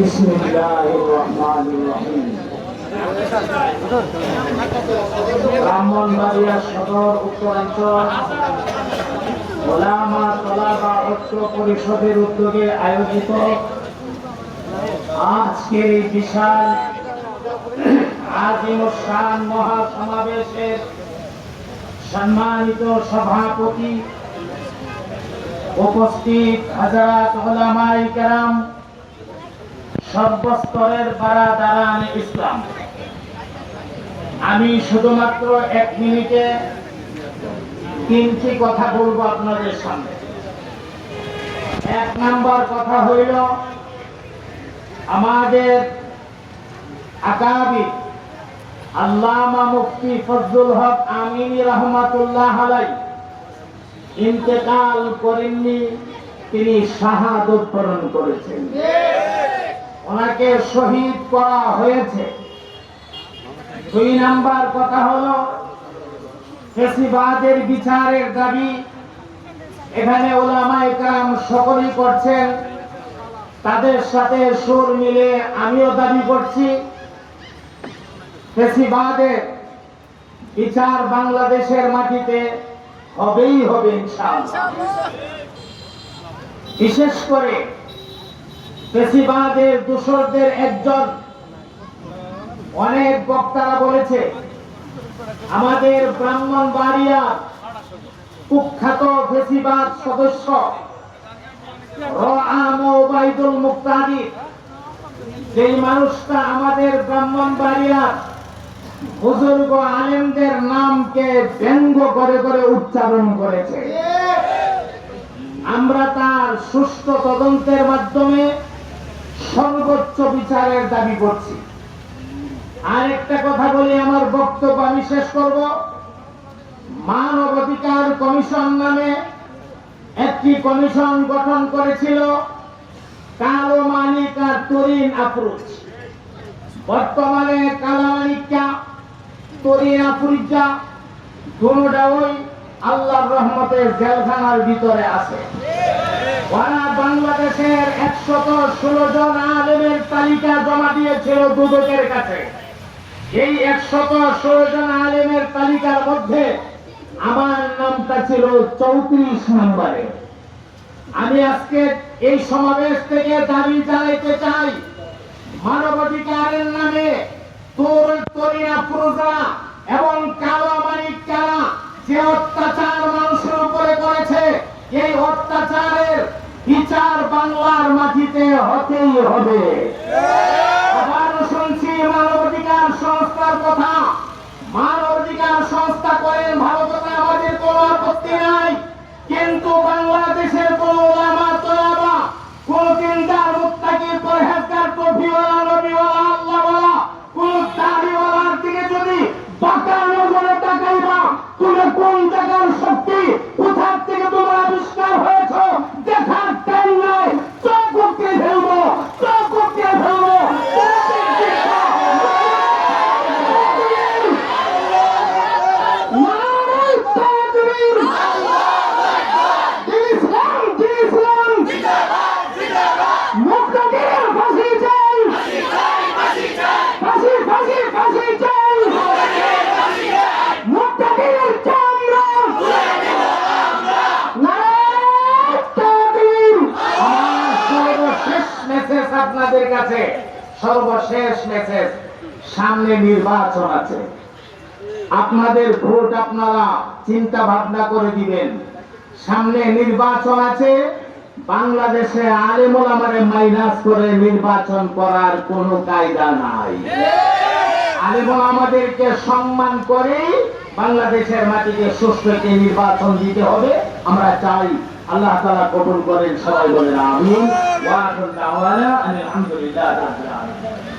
بسم الله الرحمن الرحيم ব্রাহ্মণবাড়িয়া সদর উত্তরাঞ্চল ওলামা তলাবা ঐক্য পরিষদের উদ্যোগে আয়োজিত আজকের এই বিশাল আজিম শান মহাসমাবেশের সম্মানিত সভাপতি উপস্থিত হাজারাত ওলামাই কেরাম সর্বস্তরের পাড়া দাঁড়ান ইসলাম। আমি শুধুমাত্র এক মিনিটে তিনটি কথা বলব আপনাদের সামনে। এক নাম্বার কথা হইল, আমাদের আল্লামা মুফতি হক আমিনী রহমাতুল্লাহ আলাই ইন্তেকাল করেননি, তিনি শাহাদত বরণ করেছেন। ওনাকে শহীদ করা হয়েছে। দুই নাম্বার কথা হলো, ফেসিবাদের বিচারের দাবি এখানে ওলামায়ে কেরাম সকলেই করছেন। তাদের সাথে সুর মিলে আমিও দাবি করছি, ফেসিবাদের বিচার বাংলাদেশের মাটিতে হবেই হবে বিশেষ করে ফেসিবাদের দূষরদের একজন। অনেক বক্তারা বলেছে, আমাদের ব্রাহ্মণ বাড়িয়া কুখ্যাত ফেসিবাদ সদস্য মানুষটা আমাদের ব্রাহ্মণ বাড়িয়ার বুজুর্গ আলেমদের নামকে ব্যঙ্গ করে করে উচ্চারণ করেছে। আমরা তার সুষ্ঠু তদন্তের মাধ্যমে সর্বোচ্চ বিচারের দাবি করছি। আরেকটা কথা বলি, আমার বক্তব্য আমি শেষ করব। মানবাধিকার কমিশন নামে একটি কমিশন গঠন করেছিল কালো মানিক আর তরিন আফরুজ। বর্তমানে কালামানিকা তরিন আফরুজা দুটাই আল্লাহর রহমতের জেলখানার ভিতরে আছে। বাংলাদেশের একশত ষোলো জন আলেমের তালিকা জমা দিয়েছিল দুদকের কাছে। এই একশত ষোলো জন আলেমের তালিকার মধ্যে আমার নামটা ছিল চৌত্রিশ নম্বরে। আমি আজকে এই সমাবেশ থেকে দাবি জানাইতে চাই, মানবাধিকারের নামে তোর তরিয়া প্রজা বিচার বাংলার মাটিতে হতেই হবে। আবার শুনছি মানবাধিকার সংস্থার কথা। মানবাধিকার সংস্থা করেন ভারতের আমাদের কোনো আপত্তি নাই। কিন্তু বাংলাদেশের মেসেজ আপনাদের কাছে। সর্বশেষ মেসেজ সামনে নির্বাচন আছে। আপনাদের ভোট আপনারা চিন্তা ভাবনা করে দিবেন। সামনে নির্বাচন আছে বাংলাদেশে আলেমুল আমারে মাইনাস করে নির্বাচন করার কোনো কায়দা নাই। আলেমুল আমাদেরকে সম্মান করে বাংলাদেশের মাটিকে সুস্থ একটি নির্বাচন দিতে হবে আমরা চাই আল্লাহ তাআলা কবুল করেন সবাই বলেন আমিন ওয়া আখিরু দাওয়ানা আলহামদুলিল্লাহ রাব্বিল আলামিন